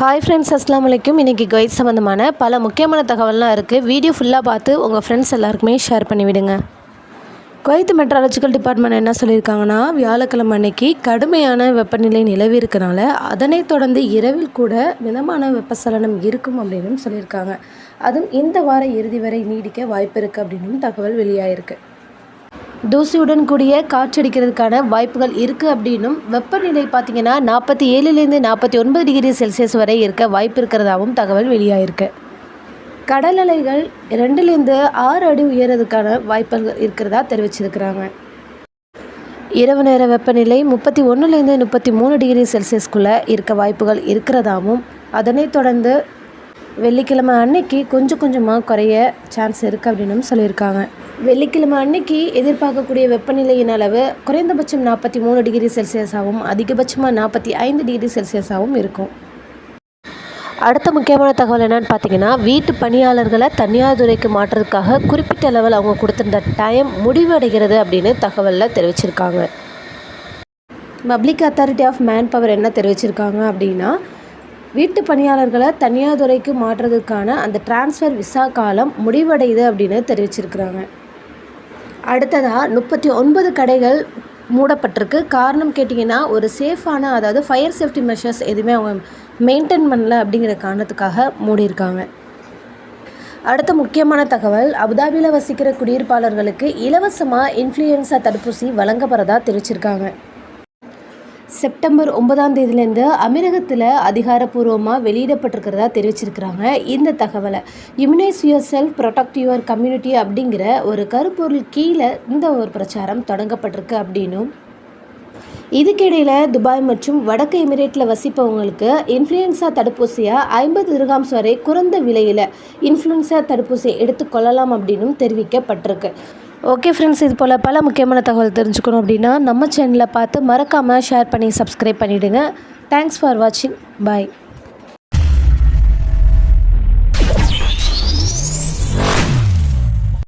Hi friends அஸ்லாம் வலைக்கும் இன்றைக்கி கைட் சம்மந்தமான பல முக்கியமான தகவல்லாம் இருக்குது வீடியோ ஃபுல்லாக பார்த்து உங்கள் ஃப்ரெண்ட்ஸ் எல்லாருக்குமே ஷேர் பண்ணிவிடுங்க. குவைத் மெட்ராலஜிக்கல் டிபார்ட்மெண்ட் என்ன சொல்லியிருக்காங்கன்னா வியாழக்கிழமை அன்னைக்கு கடுமையான வெப்பநிலை நிலவி இருக்கனால அதனைத் தொடர்ந்து இரவில் கூட மிதமான வெப்பசலனம் இருக்கும் அப்படின்னு சொல்லியிருக்காங்க. அதுவும் இந்த வார இறுதி வரை நீடிக்க வாய்ப்பு இருக்குது அப்படின்னும் தகவல் வெளியாயிருக்கு. தூசியுடன் கூடிய காற்றடிக்கிறதுக்கான வாய்ப்புகள் இருக்குது அப்படின்னும் வெப்பநிலை பார்த்திங்கன்னா நாற்பத்தி ஏழுலேருந்து நாற்பத்தி ஒன்பது டிகிரி செல்சியஸ் வரை இருக்க வாய்ப்பு இருக்கிறதாகவும் தகவல் வெளியாயிருக்கு. கடல் அலைகள் ரெண்டுலேருந்து ஆறு அடி உயரதுக்கான வாய்ப்புகள் இருக்கிறதா தெரிவிச்சிருக்கிறாங்க. இரவு நேர வெப்பநிலை முப்பத்தி ஒன்றுலேருந்து முப்பத்தி மூணு டிகிரி செல்சியஸ்குள்ளே இருக்க வாய்ப்புகள் இருக்கிறதாவும் அதனைத் தொடர்ந்து வெள்ளிக்கிழமை அன்னைக்கு கொஞ்சம் கொஞ்சமாக குறைய சான்ஸ் இருக்குது அப்படின்னும் சொல்லியிருக்காங்க. வெள்ளிக்கிழமை அன்னைக்கு எதிர்பார்க்கக்கூடிய வெப்பநிலையின் அளவு குறைந்தபட்சம் நாற்பத்தி மூணு டிகிரி செல்சியஸாகவும் அதிகபட்சமாக நாற்பத்தி ஐந்து டிகிரி செல்சியஸாகவும் இருக்கும். அடுத்த முக்கியமான தகவல் என்னன்னு பார்த்தீங்கன்னா வீட்டு பணியாளர்களை தனியார் துறைக்கு மாற்றுறதுக்காக குறிப்பிட்ட லெவல் அவங்க கொடுத்துருந்த டைம் முடிவடைகிறது அப்படின்னு தகவலில் தெரிவிச்சிருக்காங்க. Public authority of manpower என்ன தெரிவிச்சிருக்காங்க அப்படின்னா வீட்டு பணியாளர்களை தனியார் துறைக்கு மாற்றுறதுக்கான அந்த டிரான்ஸ்ஃபர் விசா காலம் முடிவடையுது அப்படின்னு தெரிவிச்சிருக்கிறாங்க. அடுத்ததாக முப்பத்தி ஒன்பது கடைகள் மூடப்பட்டிருக்கு. காரணம் கேட்டிங்கன்னா ஒரு சேஃபான அதாவது ஃபயர் சேஃப்டி மெஷர்ஸ் எதுவுமே அவங்க மெயின்டைன் பண்ணல அப்படிங்கிற காரணத்துக்காக மூடியிருக்காங்க. அடுத்த முக்கியமான தகவல் அபுதாபியில் வசிக்கிற குடியிருப்பாளர்களுக்கு இலவசமாக இன்ஃப்ளூயன்ஸா தடுப்பூசி வழங்கப்படுறதா தெரிவிச்சிருக்காங்க. செப்டம்பர் ஒன்பதாம் தேதியிலேருந்து அமீரகத்தில் அதிகாரப்பூர்வமாக வெளியிடப்பட்டிருக்கிறதா தெரிவிச்சிருக்கிறாங்க. இந்த தகவலை immunise yourself protect your community அப்படிங்கிற ஒரு கருப்பொருள் கீழே இந்த ஒரு பிரச்சாரம் தொடங்கப்பட்டிருக்கு அப்படின்னும். இதுக்கிடையில் துபாய் மற்றும் வடக்கு எமிரேட்டில் வசிப்பவங்களுக்கு இன்ஃப்ளூயன்ஸா தடுப்பூசியாக ஐம்பது திருகாம்ஸ் வரை குறைந்த விலையில் இன்ஃப்ளூயன்ஸா தடுப்பூசியை எடுத்துக்கொள்ளலாம் அப்படின்னும் தெரிவிக்கப்பட்டிருக்கு. ஓகே ஃப்ரெண்ட்ஸ் இது போல் பல முக்கியமான தகவல் தெரிஞ்சுக்கணும் அப்படின்னா நம்ம சேனலை பார்த்து மறக்காமல் ஷேர் பண்ணி சப்ஸ்கிரைப் பண்ணிவிடுங்க தேங்க்ஸ் ஃபார் வாட்சிங் பாய்